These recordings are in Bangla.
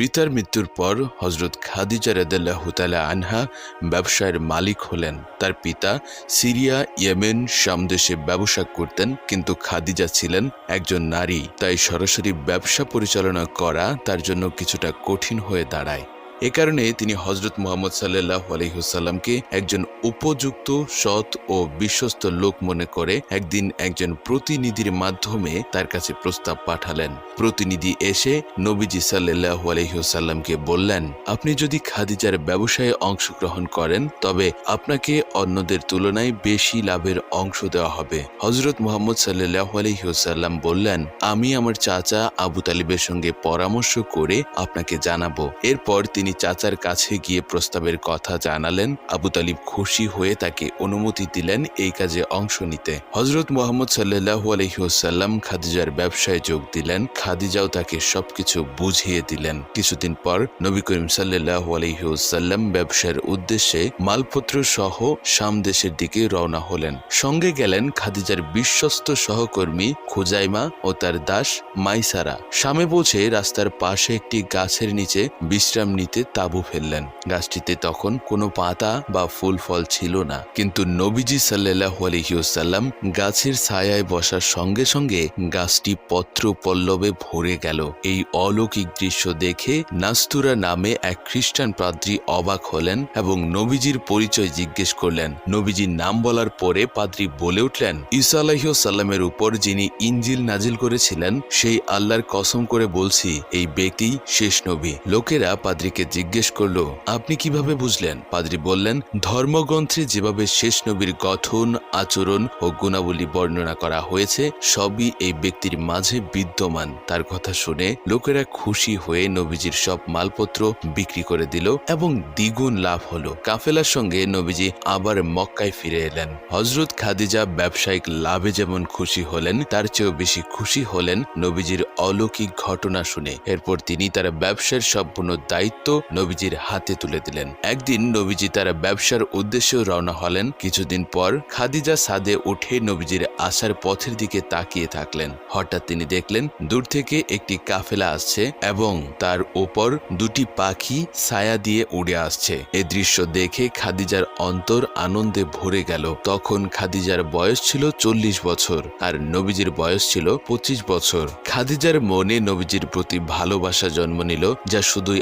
পিতার মৃত্যুর পর হজরত খাদিজা রেদাল্লাহ হুতালা আনহা ব্যবসায়ের মালিক হলেন। তার পিতা সিরিয়া, ইয়েমেন সামদেশে ব্যবসা করতেন, কিন্তু খাদিজা ছিলেন একজন নারী। তাই সরাসরি ব্যবসা পরিচালনা করা তার জন্য কিছুটা কঠিন হয়ে দাঁড়ায়। এ কারণে তিনি হজরত মোহাম্মদ সাল্লাহ আলহিহসাল্লামকে একজন উপযুক্ত, সৎ ও বিশ্বস্ত লোক মনে করে একদিন একজন প্রতিনিধির মাধ্যমে তার কাছে প্রস্তাব পাঠালেন। প্রতিনিধি এসে নবীজি সাল্লাহ আলহিহসাল্লামকে বললেন, আপনি যদি খাদিজার ব্যবসায়ে অংশগ্রহণ করেন, তবে আপনাকে অন্যদের তুলনায় বেশি লাভের অংশ দেওয়া হবে। হজরত মোহাম্মদ সাল্লাহ আলহিহসাল্লাম বললেন, আমি আমার চাচা আবু তালিবের সঙ্গে পরামর্শ করে আপনাকে জানাব। এরপর তিনি চাচার কাছে গিয়ে প্রস্তাবের কথা জানালেন। আবু তালিব খুশি হয়ে তাকে অনুমতি দিলেন এই কাজে অংশ নিতে। হজরত মোহাম্মদ সাল্লাহ আলহিহসাল্লাম খাদিজার ব্যবসায় যোগ দিলেন। খাদিজাও তাকে সবকিছু বুঝিয়ে দিলেন। কিছুদিন পর নবী করিম সাল্লাহ আলহিহসাল্লাম ব্যবসার উদ্দেশ্যে মালপত্র সহ শাম দেশের দিকে রওনা হলেন। সঙ্গে গেলেন খাদিজার বিশ্বস্ত সহকর্মী খুজাইমা ও তার দাস মাইসারা। শামে পৌঁছে রাস্তার পাশে একটি গাছের নিচে বিশ্রাম নিতে তাঁবু ফেললেন। গাছটিতে তখন কোনো পাতা বা ফুল ফল ছিল না। কিন্তু নবীজি সাল্লাহ আলহিউসাল্লাম গাছের ছায়ায় বসার সঙ্গে সঙ্গে গাছটি পত্র পল্লবে ভরে গেল। এই অলৌকিক দৃশ্য দেখে নাস্তুরা নামে এক খ্রিস্টান পাদ্রী অবাক হলেন এবং নবীজির পরিচয় জিজ্ঞেস করলেন। নবীজির নাম বলার পরে পাদ্রী বলে উঠলেন, ঈসা আলাহিসাল্লামের উপর যিনি ইঞ্জিল নাজিল করেছিলেন, সেই আল্লাহর কসম করে বলছি, এই ব্যক্তি শেষ নবী। লোকেরা পাদ্রীকে জিজ্ঞেস করল, আপনি কীভাবে বুঝলেন? পাদ্রী বললেন, ধর্মগ্রন্থে যেভাবে শেষ নবীর গঠন, আচরণ ও গুণাবলী বর্ণনা করা হয়েছে, সবই এই ব্যক্তির মাঝে বিদ্যমান। তার কথা শুনে লোকেরা খুশি হয়ে নবীজির সব মালপত্র বিক্রি করে দিল এবং দ্বিগুণ লাভ হলো। কাফেলার সঙ্গে নবীজি আবার মক্কায় ফিরে এলেন। হজরত খাদিজা ব্যবসায়িক লাভে যেমন খুশি হলেন, তার চেয়েও বেশি খুশি হলেন নবীজির অলৌকিক ঘটনা শুনে। এরপর তিনি তার ব্যবসার সম্পূর্ণ দায়িত্ব নবীজির হাতে তুলে দিলেন। একদিন নবীজি তার ব্যবসার উদ্দেশ্যেও রওনা হলেন। কিছুদিন পর খাদিজা সাদে উঠে নবীজির আসার পথের দিকে তাকিয়ে থাকলেন। হঠাৎ তিনি দেখলেন, দূর থেকে একটি কাফেলা আসছে এবং তার ওপর দুটি পাখি ছায়া দিয়ে উড়ে আসছে। এ দৃশ্য দেখে খাদিজার অন্তর আনন্দে ভরে গেল। তখন খাদিজার বয়স ছিল চল্লিশ বছর আর নবীজির বয়স ছিল পঁচিশ বছর। খাদিজার মনে নবীজির প্রতি ভালোবাসা জন্ম নিল, যা শুধুই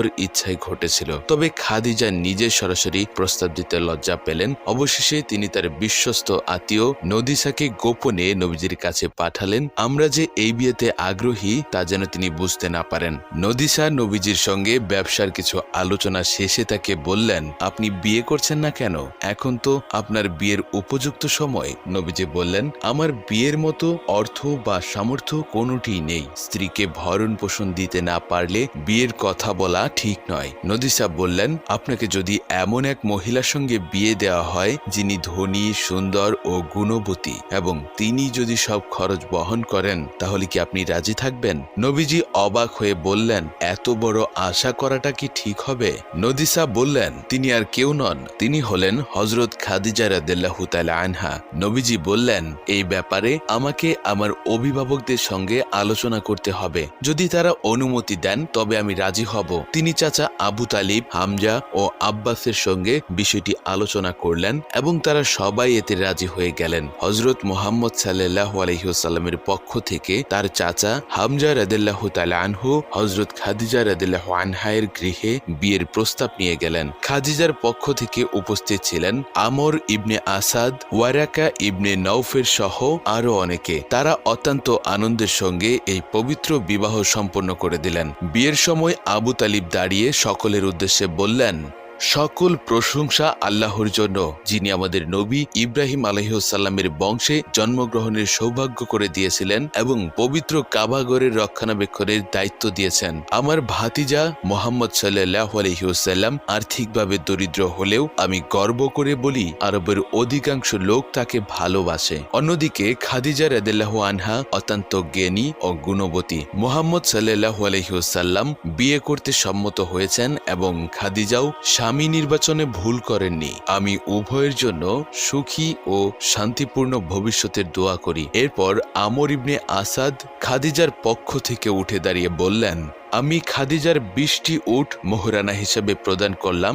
আল্লাহর ইচ্ছায় ঘটেছিল। তবে খাদিজা নিজে সরাসরি প্রস্তাব দিতে লজ্জা পেলেন। অবশেষে তিনি তার বিশ্বস্ত আত্মীয় নদিসাকে গোপনে নবীজির কাছে পাঠালেন। আমরা যে এই বিয়েতে আগ্রহী, তা যেন তিনি বুঝতে না পারেন। নদিসা নবীজির সঙ্গে ব্যবসার কিছু আলোচনা শেষে তাকে বললেন, আপনি বিয়ে করছেন না কেন? এখন তো আপনার বিয়ের উপযুক্ত সময়। নবীজি বললেন, আমার বিয়ের মতো অর্থ বা সামর্থ্য কোনোটি নেই। স্ত্রীকে ভরণ পোষণ দিতে না পারলে বিয়ের কথা বলা ঠিক নয়। নদিসা বললেন, আপনাকে যদি এমন এক মহিলার সঙ্গে বিয়ে দেওয়া হয়, যিনি ধনী, সুন্দর ও গুণবতী, এবং তিনি যদি সব খরচ বহন করেন, তাহলে কি আপনি রাজি থাকবেন? নবীজি অবাক হয়ে বললেন, এত বড় আশা করাটা কি ঠিক হবে? নদিসা বললেন, তিনি আর কেউ নন, তিনি হলেন হজরত খাদিজা রাদিল্লাহু তাআলা আনহা। নবীজি বললেন, এই ব্যাপারে আমাকে আমার অভিভাবকদের সঙ্গে আলোচনা করতে হবে। যদি তারা অনুমতি দেন, তবে আমি রাজি হব। তিনি চাচা আবু তালিব, হামজা ও আব্বাসের সঙ্গে বিষয়টি আলোচনা করলেন এবং তারা সবাই এতে রাজি হয়ে গেলেন। হজরত মোহাম্মদ সাল্লাহ আলহিউসাল্লামের পক্ষ থেকে তার চাচা হামজা রাদিল্লাহ তালা আনহু হজরত খাদিজা রাদিল্লাহ আনহায়ের গৃহে বিয়ের প্রস্তাব নিয়ে গেলেন। খাদিজার পক্ষ থেকে উপস্থিত ছিলেন আমর ইবনে আসাদ, ওয়ারাকা ইবনে নৌফের সহ আরও অনেকে। তারা অত্যন্ত আনন্দের সঙ্গে এই পবিত্র বিবাহ সম্পন্ন করে দিলেন। বিয়ের সময় আবু তালিব দাঁড়িয়ে সকলের উদ্দেশ্যে বললেন সকল প্রশংসা আল্লাহর জন্য, যিনি আমাদের নবী ইব্রাহিম আলহিসাল্লামের বংশে জন্মগ্রহণের সৌভাগ্য করে দিয়েছিলেন এবং পবিত্র কাবাগরের রক্ষণাবেক্ষণের দায়িত্ব দিয়েছেন। আমার ভাতিজা মোহাম্মদ সাল্লাহ আলহিউসাল্লাম আর্থিকভাবে দরিদ্র হলেও আমি গর্ব করে বলি, আরবের অধিকাংশ লোক তাকে ভালোবাসে। অন্যদিকে খাদিজা রেদেল্লাহ আনহা অত্যন্ত জ্ঞানী ও গুণবতী। মোহাম্মদ সাল্লাহ আলহিউসাল্লাম বিয়ে করতে সম্মত হয়েছেন এবং খাদিজাও স্বামী স্বামী নির্বাচনে ভুল করেননি। আমি উভয়ের জন্য সুখী ও শান্তিপূর্ণ ভবিষ্যতের দোয়া করি। এরপর আমর ইবনে আসাদ খাদিজার পক্ষ থেকে উঠে দাঁড়িয়ে বললেন, আমি খাদিজার বিশটি উট মোহরানা হিসেবে প্রদান করলাম।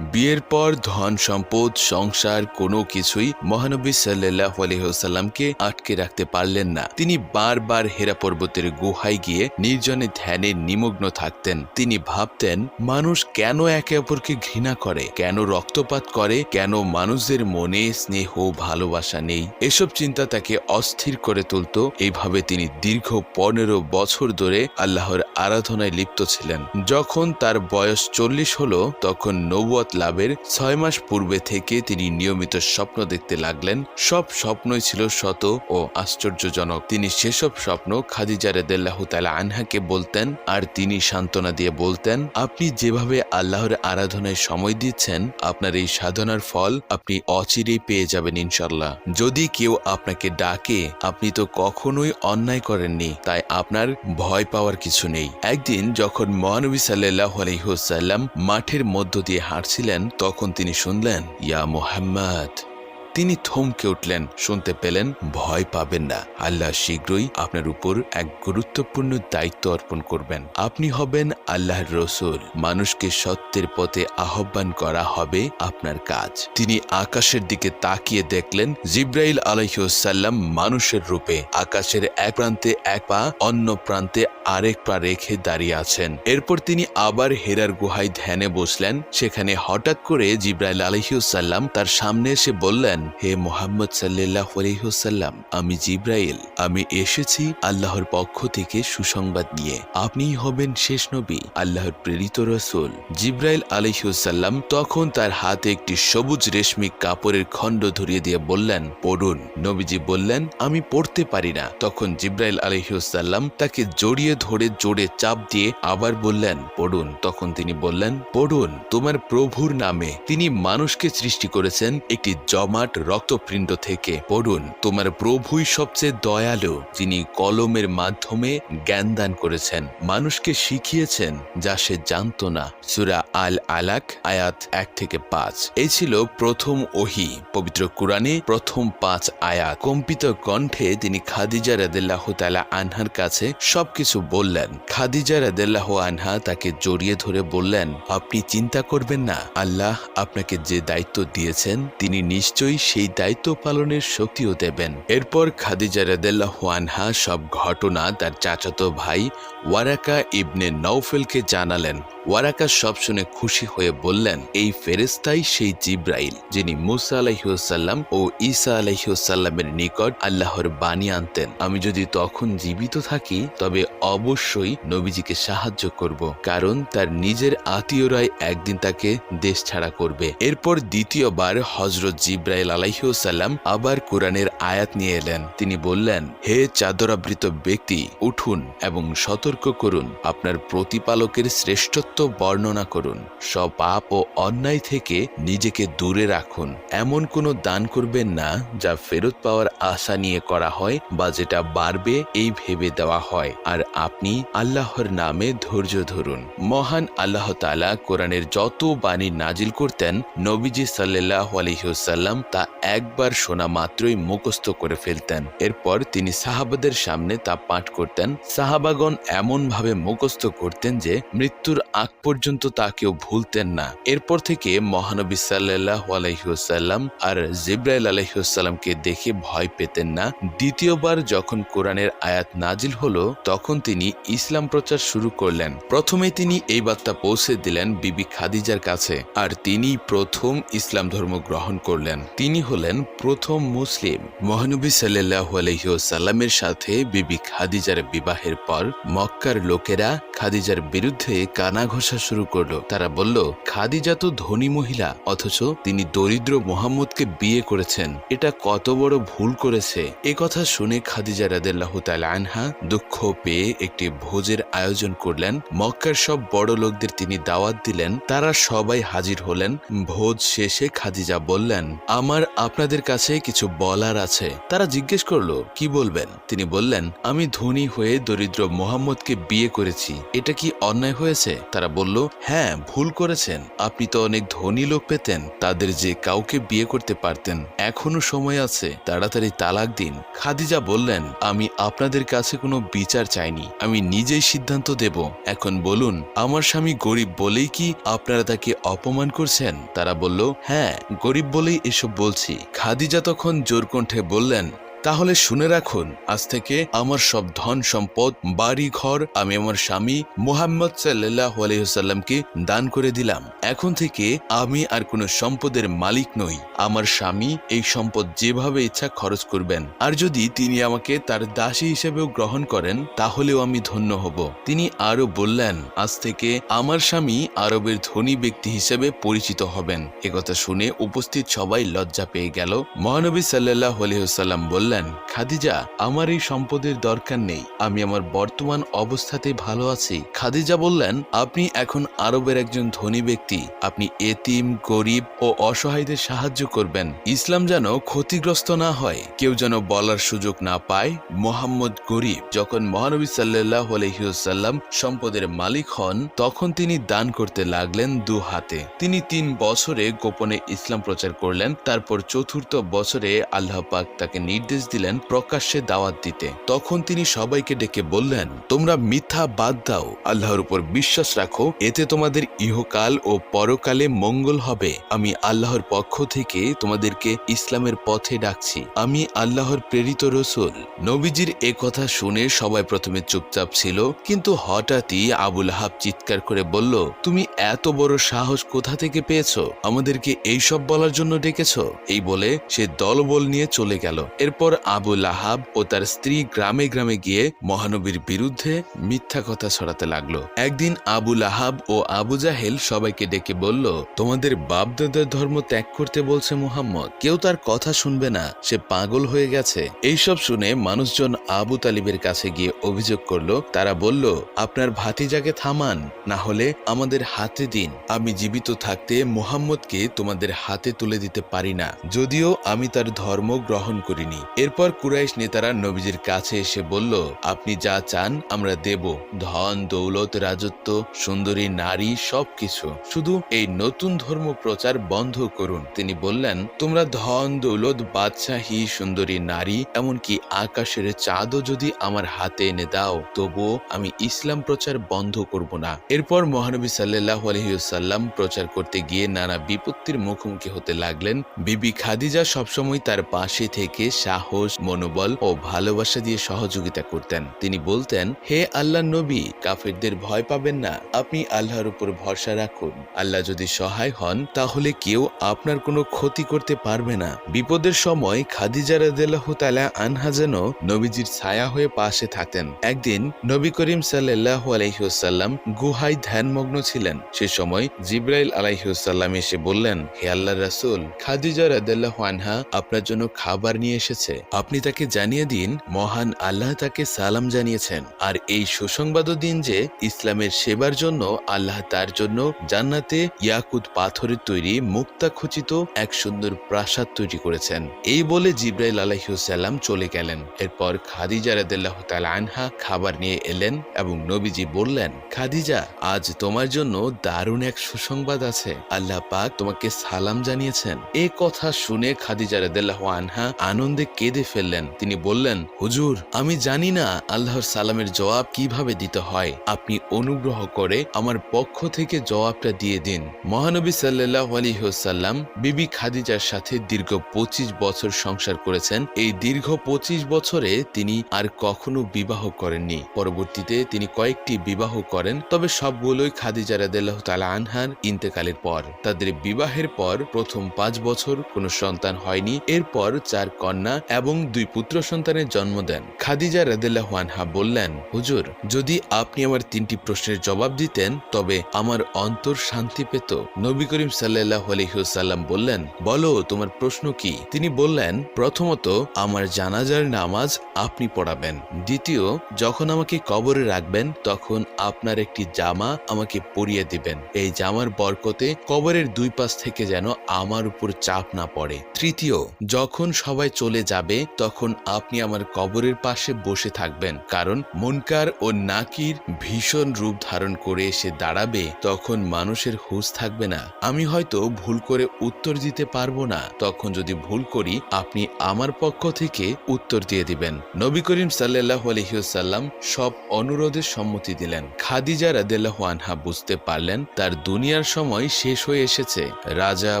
বিয়ের পর ধন সম্পদ, সংসার কোনো কিছুই মহানবী সাল্লাহ আলহিহসাল্লামকে আটকে রাখতে পারলেন না। তিনি বারবার হেরা পর্বতের গুহায় গিয়ে নির্জনে ধ্যানে নিমগ্ন থাকতেন। তিনি ভাবতেন, মানুষ কেন একে অপরকে ঘৃণা করে, কেন রক্তপাত করে, কেন মানুষদের মনে স্নেহ ভালোবাসা নেই? এসব চিন্তা তাকে অস্থির করে তুলত। এইভাবে তিনি দীর্ঘ পনেরো বছর ধরে আল্লাহর আরাধনায় লিপ্ত ছিলেন। যখন তার বয়স চল্লিশ হল, তখন নৌবত লাভের ছয় মাস পূর্বে থেকে তিনি নিয়মিত স্বপ্ন দেখতে লাগলেন। সব স্বপ্নই ছিল শত ও আশ্চর্যজনক। তিনি সেসব স্বপ্ন খাদিজা রেদাল্লাহ তালা আনহাকে বলতেন আর তিনি সান্ত্বনা দিয়ে বলতেন, আপনি যেভাবে আল্লাহর আরাধনায় সময় দিচ্ছেন, আপনার এই সাধনার ফল আপনি অচিরেই পেয়ে যাবেন ইনশাল্লাহ যদি কেউ আপনাকে ডাকে, আপনি তো কখনোই অন্যায় করেননি, তাই আপনার ভয় পাওয়ার কিছু নেই। একদিন যখন মহানবী সাল্লাহ আলহিহসাল্লাম মাঠের মধ্য দিয়ে হাঁটছিলেন তখন তিনি শুনলেন ইয়া মোহাম্মদ। তিনি থমকে উঠলেন। শুনতে পেলেন, ভয় পাবেন না। আল্লাহ শীঘ্রই আপনার উপর এক গুরুত্বপূর্ণ দায়িত্ব অর্পণ করবেন। আপনি হবেন আল্লাহর রসুল। মানুষকে সত্যের পথে আহ্বান করা হবে আপনার কাজ। তিনি আকাশের দিকে তাকিয়ে দেখলেন, জিব্রাইল আলহিউসাল্লাম মানুষের রূপে। আকাশের এক প্রান্তে এক পা, অন্য প্রান্তে আরেক পা রেখে দাঁড়িয়ে আছেন। এরপর তিনি আবার হেরার গুহায় ধ্যানে বসলেন। সেখানে হঠাৎ করে জিব্রাইল আলহিউসাল্লাম তার সামনে এসে বললেন হে মোহাম্মদ সাল্লাহ আলহিহসাল্লাম আমি জিব্রাইল, আমি এসেছি আল্লাহর পক্ষ থেকে সুসংবাদ নিয়ে। আপনিই হবেন শেষ নবী, আল্লাহর প্রেরিত রসুল। জিব্রাইল আলহিহসাল্লাম তখন তার হাতে একটি সবুজ রেশমি কাপড়ের খণ্ড ধরিয়ে দিয়ে বললেন, পড়ুন। নবীজি বললেন, আমি পড়তে পারি না। তখন জিব্রাইল আলহিহসাল্লাম তাকে জড়িয়ে ধরে জোরে চাপ দিয়ে আবার বললেন, পড়ুন। তখন তিনি বললেন, পড়ুন, তোমার প্রভুর নামে। তিনি মানুষকে সৃষ্টি করেছেন একটি জমাট রক্তপিণ্ড থেকে পড়ুন। তোমার প্রভুই সবচেয়ে দয়ালু, যিনি কলমের মাধ্যমে জ্ঞান দান করেছেন। মানুষকে শিখিয়েছেন, যা সে জানত না। সুরা আল আলাক আয়াত এক থেকে পাঁচ। এই ছিল প্রথম ওহি, পবিত্র কোরআনে প্রথম পাঁচ আয়াত। কম্পিত কণ্ঠে তিনি খাদিজা রাদেল্লাহ তালা আনহার কাছে সবকিছু বললেন। খাদিজা রাদেল্লাহ আনহা তাকে জড়িয়ে ধরে বললেন, আপনি চিন্তা করবেন না। আল্লাহ আপনাকে যে দায়িত্ব দিয়েছেন, তিনি নিশ্চয়ই সেই দায়িত্ব পালনের শক্তিও দেবেন। এরপর খাদিজা রাদেল্লাহ আনহা সব ঘটনা তার চাচাতো ভাই ওয়ারাকা ইবনে নৌফেলকে জানালেন। ওয়ারাকা সব শুনে খুশি হয়ে বললেন, এই ফেরেস্তাই সেই জিব্রাইল, যিনি মুসা আলাইসাল্লাম ও ঈসা আলাইসাল্লামের নিকট আল্লাহর বাণী আনতেন। আমি যদি তখন জীবিত থাকি, তবে অবশ্যই নবীজিকে সাহায্য করব, কারণ তার নিজের আত্মীয়রাই একদিন তাকে দেশ ছাড়া করবে। এরপর দ্বিতীয়বার হজরত জিব্রাইল আলাইসাল্লাম আবার কোরআনের আয়াত নিয়ে এলেন। তিনি বললেন, হে চাদরাবৃত ব্যক্তি, উঠুন এবং সতর্ক করুন। আপনার প্রতিপালকের শ্রেষ্ঠত্ব বর্ণনা করুন। সব পাপ ও অন্যায় থেকে নিজেকে দূরে রাখুন। এমন কোনো দান করবেন না যা ফেরত পাওয়ার আশা নিয়ে করা হয় বা যেটা বাড়বে এই ভেবে দেওয়া হয়। আর আপনি আল্লাহর নামে ধৈর্য ধরুন। মহান আল্লাহ তালা কোরআনের যত বাণী নাজিল করতেন, নবীজি সাল্লাহ আলহিহসাল্লাম তা একবার শোনা মাত্রই মুখস্থ করে ফেলতেন। এরপর তিনি সাহাবাদের সামনে তা পাঠ করতেন। সাহাবাগণ এমনভাবে মুখস্থ করতেন যে মৃত্যুর আগ পর্যন্ত তা কেউ ভুলতেন না। এরপর থেকে মহানবী সাল্লাহ আলহিহসাল্লাম আর জিব্রাইল আলহিহসাল্লামকে দেখে ভয় পেতেন না। দ্বিতীয়বার যখন কোরআনের আয়াত নাজিল হলো, তখন তিনি ইসলাম প্রচার শুরু করলেন। প্রথমে তিনি এই বার্তা পৌঁছে দিলেন বিবি খাদিজার কাছে, আর তিনি প্রথম ইসলাম ধর্ম গ্রহণ করলেন। তিনি হলেন প্রথম মুসলিম। মহানবী সাল্লাহ আলহিহসাল্লামের সাথে বিবি খাদিজার বিবাহের পর মক্কার লোকেরা খাদিজার বিরুদ্ধে কানা ঘষা শুরু করল। তারা বলল, খাদিজা তো ধনী মহিলা, অথচ তিনি দরিদ্র মোহাম্মদকে বিয়ে করেছেন। এটা কত বড় ভুল করেছে। এ কথা শুনে খাদিজা রাদেল্লাহ তাল আনহা দুঃখ পেয়ে একটি ভোজের আয়োজন করলেন। মক্কার সব বড় লোকদের তিনি দাওয়াত দিলেন। তারা সবাই হাজির হলেন। ভোজ শেষে খাদিজা বললেন, আমার আমার আপনাদের কাছে কিছু বলার আছে। তারা জিজ্ঞেস করল, কি বলবেন? তিনি বললেন, আমি ধনী হয়ে দরিদ্র মোহাম্মদকে বিয়ে করেছি। এটা কি অন্যায় হয়েছে? তারা বলল হ্যাঁ ভুল করেছেন। আপনি তো অনেক ধনী লোক পেতেন। তাদের যে কাউকে বিয়ে করতে পারতেন, এখনও সময় আছে। তাড়াতাড়ি তালাক দিন। খাদিজা বললেন, আমি আপনাদের কাছে কোনো বিচার চাইনি। আমি নিজেই সিদ্ধান্ত দেব। এখন বলুন, আমার স্বামী গরিব বলেই কি আপনারা তাকে অপমান করছেন? তারা বলল হ্যাঁ গরিব বলেই এসব বলছি খাদিজা তখন জোরকণ্ঠে বললেন তাহলে শুনে রাখুন, আজ থেকে আমার সব ধন সম্পদ, বাড়ি ঘর, আমি আমার স্বামী মুহাম্মদ সাল্লাহ আলহিহাল্লামকে দান করে দিলাম। এখন থেকে আমি আর কোনো সম্পদের মালিক নই। আমার স্বামী এই সম্পদ যেভাবে ইচ্ছা খরচ করবেন। আর যদি তিনি আমাকে তার দাসী হিসেবেও গ্রহণ করেন, তাহলেও আমি ধন্য হব। তিনি আরও বললেন, আজ থেকে আমার স্বামী আরবের ধনী ব্যক্তি হিসেবে পরিচিত হবেন। একথা শুনে উপস্থিত সবাই লজ্জা পেয়ে গেল। মহানবী সাল্লাহ আলহিহাল্লাম বললেন খাদিজা, আমার এই সম্পদের দরকার নেই। আমি আমার বর্তমান অবস্থাতেই ভালো আছি। খাদিজা বললেন, আপনি এখন আরবের একজন ধনী ব্যক্তি। আপনি এতিম, গরিব ও অসহায়দের সাহায্য করবেন। ইসলাম যেন ক্ষতিগ্রস্ত না হয়। কেউ যেন বলার সুযোগ না পায়। মোহাম্মদ গরিব। যখন মহানবী সাল্লাহ আলহিউসাল্লাম সম্পদের মালিক হন, তখন তিনি দান করতে লাগলেন দু হাতে। তিনি তিন বছরে গোপনে ইসলাম প্রচার করলেন। তারপর চতুর্থ বছরে আল্লাহ পাক তাকে নির্দেশ দিলেন প্রকাশ্যে দাওয়াত দিতে। তখন তিনি সবাইকে ডেকে বললেন, তোমরা মিথ্যা বাদ দাও। আল্লাহর উপর বিশ্বাস রাখো। এতে তোমাদের ইহকাল ও পরকালে মঙ্গল হবে। আমি আল্লাহর পক্ষ থেকে তোমাদেরকে ইসলামের পথে ডাকছি। আমি আল্লাহর প্রেরিত রসুল। নবীজির এ কথা শুনে সবাই প্রথমে চুপচাপ ছিল, কিন্তু হঠাৎই আবুল হাব চিৎকার করে বলল, তুমি এত বড় সাহস কোথা থেকে পেয়েছ? আমাদেরকে এইসব বলার জন্য ডেকেছ? এই বলে সে দলবল নিয়ে চলে গেল। এরপর আবুল আহাব ও তার স্ত্রী গ্রামে গ্রামে গিয়ে মহানবীর বিরুদ্ধে মিথ্যা কথা ছড়াতে লাগল। একদিন আবুল আহাব ও আবু জাহেল সবাইকে ডেকে বলল, তোমাদের বাপদাদার ধর্ম ত্যাগ করতে বলছে মুহাম্মদ। কেউ তার কথা শুনবে না, সে পাগল হয়ে গেছে। এইসব শুনে মানুষজন আবু তালিবের কাছে গিয়ে অভিযোগ করল। তারা বলল, আপনার ভাতিজাকে থামান, না হলে আমাদের হাতে দিন। আমি জীবিত থাকতে মুহাম্মদকে তোমাদের হাতে তুলে দিতে পারি না। যদিও আমি তার ধর্ম গ্রহণ করিনি। এরপর কুরাইশ নেতারা নবীজির কাছে এসে বলল, আপনি যা চান, আমরা দেব। ধন, দৌলত, রাজত্ব, সুন্দরী, নারী, সবকিছু। শুধু এই নতুন ধর্ম প্রচার বন্ধ করুন। তিনি বললেন, তোমরা ধন, দৌলত, বাদশাহী, সুন্দরী, নারী, এমনকি আকাশের চাঁদও যদি আমার হাতে এনে দাও, তবুও আমি ইসলাম প্রচার বন্ধ করব না। এরপর মহানবী সাল্লাহ আলহিউসাল্লাম প্রচার করতে গিয়ে নানা বিপত্তির মুখোমুখি হতে লাগলেন। বিবি খাদিজা সবসময় তার পাশে থেকে সাহস, মনোবল ও ভালোবাসা দিয়ে সহযোগিতা করতেন। তিনি বলতেন, হে আল্লাহ নবী, কাফেরদের ভয় পাবেন না। আপনি আল্লাহর উপর ভরসা রাখুন। আল্লাহ যদি সহায় হন, তাহলে কেউ আপনার কোনো ক্ষতি করতে পারবে না। বিপদের সময় খাদিজা রাদিয়াল্লাহ তাআলা আনহা যেন নবীজির ছায়া হয়ে পাশে থাকতেন একদিন নবী করিম সাল্লাল্লাহু আলাইহি ওয়াসাল্লাম গুহায় ধ্যানমগ্ন ছিলেন। সে সময় জিব্রাইল আলাইহি ওয়াসাল্লাম এসে বললেন, হে আল্লাহ রাসূল, খাদিজা রাদিয়াল্লাহু আনহা আপনার জন্য খাবার নিয়ে এসেছে। আপনি তাকে জানিয়ে দিন, মহান আল্লাহ তাকে সালাম জানিয়েছেন। আর এই সুসংবাদও দিন যে ইসলামের সেবার জন্য আল্লাহ তার জন্য জান্নাতে ইয়াকুত পাথরের তৈরি মুক্তা খচিত এক সুন্দর প্রাসাদ তৈরি করেছেন। এই বলে জিব্রাইল আলাইসাল্লাম চলে গেলেন। এরপর খাদিজা রাদিল্লাহ তাল আনহা খাবার নিয়ে এলেন এবং নবীজি বললেন, খাদিজা, আজ তোমার জন্য দারুণ এক সুসংবাদ আছে। আল্লাহ পাক তোমাকে সালাম জানিয়েছেন। এ কথা শুনে খাদিজা রাদিল্লাহ আনহা আনন্দে কেঁদে ফেললেন। তিনি বললেন, হুজুর, আমি জানি না আল্লাহর সালামের জবাব কীভাবে দিতে হয়। আপনি অনুগ্রহ করে আমার পক্ষ থেকে জবাবটা দিয়ে দিন। মহানবী সাল্লাহ আলিহাল্লাম বিবি খাদিজার সাথে দীর্ঘ পঁচিশ বছর সংসার করেছেন। এই দীর্ঘ পঁচিশ বছরে তিনি আর কখনো বিবাহ করেননি। পরবর্তীতে তিনি কয়েকটি বিবাহ করেন, তবে সবগুলোই খাদিজা রাদিল্লাহ তালা আনহার ইন্তেকালের পর। তাদের বিবাহের পর প্রথম পাঁচ বছর কোনো সন্তান হয়নি। এরপর চার কন্যা এবং দুই পুত্র সন্তানের জন্ম দেন। খাদিজা রাদিল্লাহ আনহা বললেন, হুজুর, যদি আপনি আমার তিনটি প্রশ্নের জবাব দিতেন, তবে আমার অন্তর শান্তি পেত। নবী করিম সাল্লাহ আলহিউসাল্লাম বললেন, বলো, তোমার প্রশ্ন কি? তিনি বললেন, প্রথমত, আমার জানাজার নামাজ আপনি পড়াবেন। দ্বিতীয়, যখন আমাকে কবরে রাখবেন, তখন আপনার একটি জামা আমাকে পরিয়ে দিবেন। এই জামার বরকতে কবরের দুই পাশ থেকে যেন আমার উপর চাপ না পড়ে। তৃতীয়, যখন সবাই চলে যাবে তখন আপনি আমার কবরের পাশে বসে থাকবেন। কারণ মনকার ও নাকির ভীষণ রূপ ধারণ করে এসে দাঁড়াবে, তখন মানুষের হুঁশ থাকবে না। আমি হয়তো ভুল করে উত্তর দিতে পারব না। তখন যদি ভুল করি, আপনি আমার পক্ষ থেকে উত্তর দিয়ে দিবেন। নবী করিম সাল্লাহ আলহিউসাল্লাম সব অনুরোধের সম্মতি দিলেন। খাদিজা রাদেল্লাহ আনহা বুঝতে পারলেন, তার দুনিয়ার সময় শেষ হয়ে এসেছে। রাজা,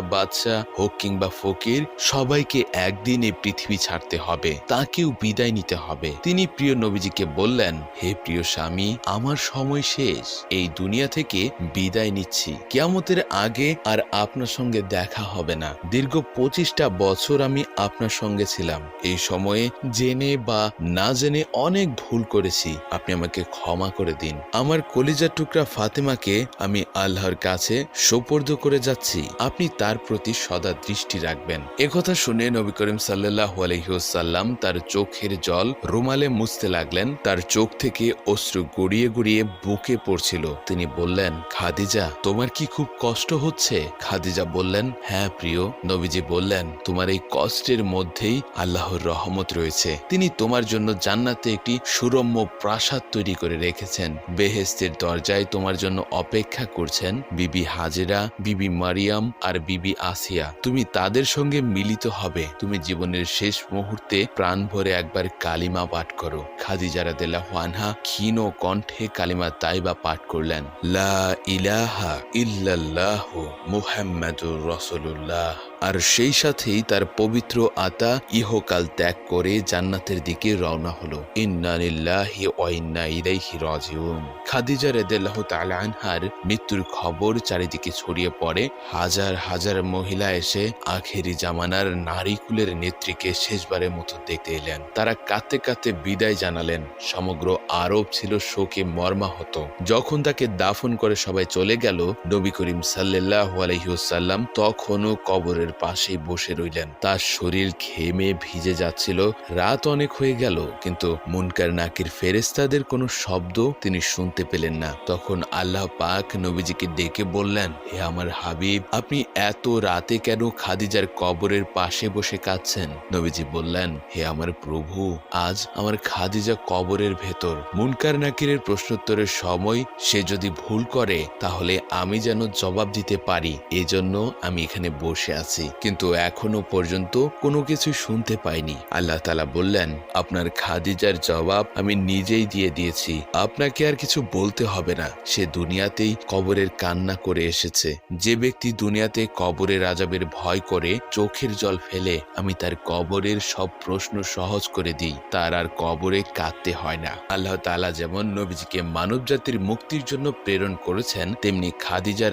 বাদশাহ হোক কিংবা ফকির, সবাইকে একদিন এই পৃথিবী ছাড়তে হবে, তাকেও বিদায় নিতে হবে। তিনি প্রিয় নবীজিকে বললেন, হে প্রিয় স্বামী, আমার সময় শেষ। এই দুনিয়া থেকে বিদায় নিচ্ছি। কিয়ামতের আগে আর আপনার সঙ্গে দেখা হবে না। দীর্ঘ পঁচিশটা বছর আমি আপনার সঙ্গে ছিলাম। এই সময়ে জেনে বা না জেনে অনেক ভুল করেছি। আপনি আমাকে ক্ষমা করে দিন। আমার কলিজার টুকরা ফাতেমাকে আমি আল্লাহর কাছে সোপর্দ করে যাচ্ছি। আপনি তার প্রতি সদা দৃষ্টি রাখবেন। একথা শুনে নবী করিম সাল্লাহ আলহিউসাল্লাম তার চোখের জল রুমালে মুছতে লাগলেন। তার চোখ থেকে অশ্রু গড়িয়ে গড়িয়ে বুকে পড়ছিল। তিনি বললেন, খাদিজা, তোমার কি খুব কষ্ট হচ্ছে? খাদিজা বললেন হ্যাঁ প্রিয়। নবীজি বললেন, তোমার এই কষ্টের মধ্যেই আল্লাহর রহমত রয়েছে। তিনি তোমার জন্য জান্নাতে একটি সুরম্য প্রাসাদ তৈরি করে রেখেছেন। বেহেস্তের দরজায় তোমার জন্য অপেক্ষা করছেন বিবি হাজেরা, বিবি মারিয়াম আর বিবি আসিয়া। তুমি তাদের সঙ্গে মিলিত হবে। তুমি জীবনের শেষ মুহূর্তে প্রাণ ভরে একবার কালিমা পাঠ করো। খাদিজা দেলা হানহা ক্ষীণ কণ্ঠে কালিমা তাইবা পাঠ করলেন, লা ইলাহা ইল্লাল্লাহ মুহাম্মাদুর রাসূলুল্লাহ। আর সেই সাথেই তার পবিত্র আতা ইহকাল ত্যাগ করে জান্নাতের দিকে রওনা হলো। ইন্না লিল্লাহি ওয়া ইন্না ইলাইহি রাজিউন। খাদিজা রাদিয়াল্লাহু আনহার মৃত্যুর খবর চারিদিকে ছড়িয়ে পড়ে। হাজার হাজার মহিলা এসে আখেরি জামানার নারীকুলের নেত্রীকে শেষবারের মতো দেখতে এলেন। তারা কাঁদতে কাঁদতে বিদায় জানালেন। সমগ্র আরব ছিল শোকে মর্মাহত। যখন তাকে দাফন করে সবাই চলে গেল, নবী করিম সাল্লাহ আলহিউসাল্লাম তখনও কবরের পাশেই বসে রইলেন। তার শরীর ঘেমে ভিজে যাচ্ছিল। রাত অনেক হয়ে গেল, কিন্তু মুনকার নাকির ফেরেস্তাদের কোনো শব্দ তিনি শুনতে পেলেন না। তখন আল্লাহ পাক নবীজিকে ডেকে বললেন, হে আমার হাবিব, আপনি এত রাতে কেন খাদিজার কবরের পাশে বসে কাঁদছেন? নবীজি বললেন, হে আমার প্রভু, আজ আমার খাদিজা কবরের ভেতর। মুনকার নাকিরের প্রশ্নোত্তরের সময় সে যদি ভুল করে, তাহলে আমি যেন জবাব দিতে পারি। এজন্য আমি এখানে বসে আছি। কিন্তু এখনও পর্যন্ত কোনো কিছু শুনতে পাইনি। আল্লাহ তালা বললেন, আপনার খাদিজার জবাব আমি নিজেই দিয়ে দিয়েছি। আপনাকে আর কিছু বলতে হবে না। সে দুনিয়াতেই কবরের কান্না করে এসেছে। যে ব্যক্তি দুনিয়াতে কবরের আজাবের ভয় করে, চোখের জল ফেলে, আমি তার কবরের সব প্রশ্ন সহজ করে দিই। তার আর কবরে কাঁদতে হয় না। আল্লাহ তালা যেমন নবীজিকে মানব জাতির মুক্তির জন্য প্রেরণ করেছেন, তেমনি খাদিজা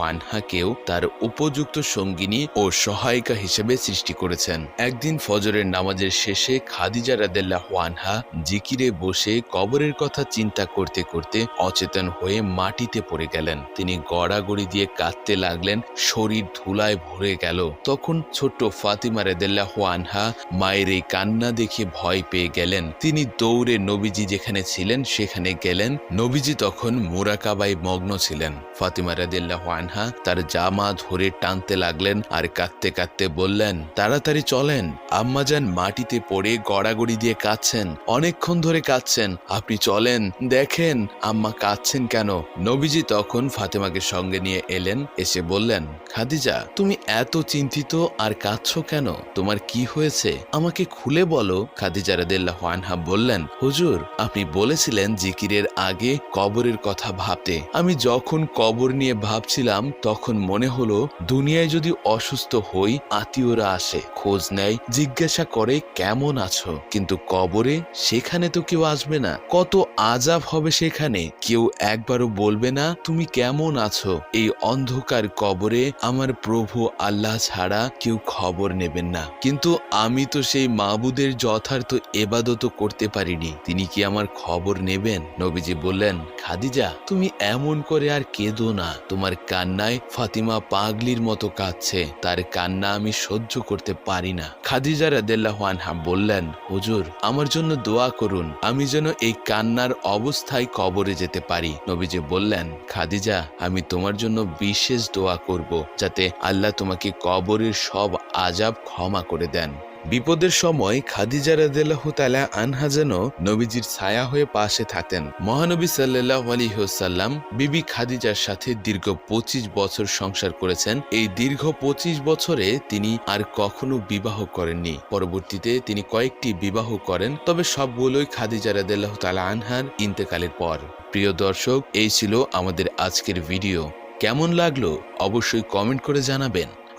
আনহাকেও তার উপযুক্ত সঙ্গিনী ও সহায়িকা হিসেবে সৃষ্টি করেছেন। একদিন ফজরের নামাজের শেষে খাদিজা রাদিয়াল্লাহু আনহা জিকিরে বসে কবরের কথা চিন্তা করতে করতে অচেতন হয়ে মাটিতে পড়ে গেলেন। তিনি গড়াগড়ি দিয়ে কাঁদতে লাগলেন, শরীর ধুলায় ভরে গেল। তখন ছোট্ট ফাতিমা রাদিয়াল্লাহু আনহা মায়ের এই কান্না দেখে ভয় পেয়ে গেলেন। তিনি দৌড়ে নবীজি যেখানে ছিলেন সেখানে গেলেন। নবীজি তখন মোরাকাবাই মগ্ন ছিলেন। ফাতিমা রাদিয়াল্লাহু আনহা তার জামা ধরে টানতে লাগলেন আর কাঁদতে কাঁদতে বললেন, তাড়াতাড়ি চলেন। আম্মা আম্মাজান মাটিতে পড়ে গড়াগড়ি দিয়ে কাঁদছেন। অনেকক্ষণ ধরে কাঁদছেন। আপনি চলেন, দেখেন আম্মা কাঁদছেন কেন? নবীজি তখন ফাতেমাকে সঙ্গে নিয়ে এলেন, এসে বললেন, খাদিজা, তুমি এত চিন্তিত আর কাঁদছো কেন? তোমার কি হয়েছে? আমাকে খুলে বলো। খাদিজা রাদিয়াল্লাহু আনহা বললেন, হুজুর, আপনি বলেছিলেন জিকিরের আগে কবরের কথা ভাবতে। আমি যখন কবর নিয়ে ভাবছিলাম, তখন মনে হলো, দুনিয়ায় যদি অসুস্থ অসুস্থ হই, আত্মীয়রা আসে, খোঁজ নেয়, জিজ্ঞাসা করে কেমন আছো? কিন্তু কবরে সেখানে তো কেউ আসবে না। কত আজাব হবে সেখানে? কেউ একবারও বলবে না, তুমি কেমন আছো? এই অন্ধকার কবরে আমার প্রভু আল্লাহ ছাড়া কেউ খবর নেবেন না। কিন্তু আমি তো সেই মাবুদের যথার্থ এবাদত করতে পারিনি। তিনি কি আমার খবর নেবেন? নবীজি বললেন, খাদিজা, তুমি এমন করে আর কেঁদো না। তোমার কান্নায় ফাতিমা পাগলির মতো কাঁদছে। তার কান্না আমি সহ্য করতে পারি না। খাদিজা রাদেল্লাহানহা বললেন, হুজুর, আমার জন্য দোয়া করুন, আমি যেন এই কান্নার অবস্থায় কবরে যেতে পারি। নবীজি বললেন, খাদিজা, আমি তোমার জন্য বিশেষ দোয়া করব, যাতে আল্লাহ তোমাকে কবরের সব আজাব ক্ষমা করে দেন। বিপদের সময় খাদিজা রাদিয়াল্লাহু তাআলা আনহা যেন নবীজির ছায়া হয়ে পাশে থাকতেন মহানবী আলাইহি ওয়াসাল্লাম বিবি খাদিজার সাথে দীর্ঘ পঁচিশ বছর সংসার করেছেন। এই দীর্ঘ পঁচিশ বছরে তিনি আর কখনো বিবাহ করেননি। পরবর্তীতে তিনি কয়েকটি বিবাহ করেন, তবে সবগুলোই খাদিজা রাদিয়াল্লাহু তালা আনহার ইন্তেকালের পর। প্রিয় দর্শক, এই ছিল আমাদের আজকের ভিডিও। কেমন লাগল অবশ্যই কমেন্ট করে জানাবেন।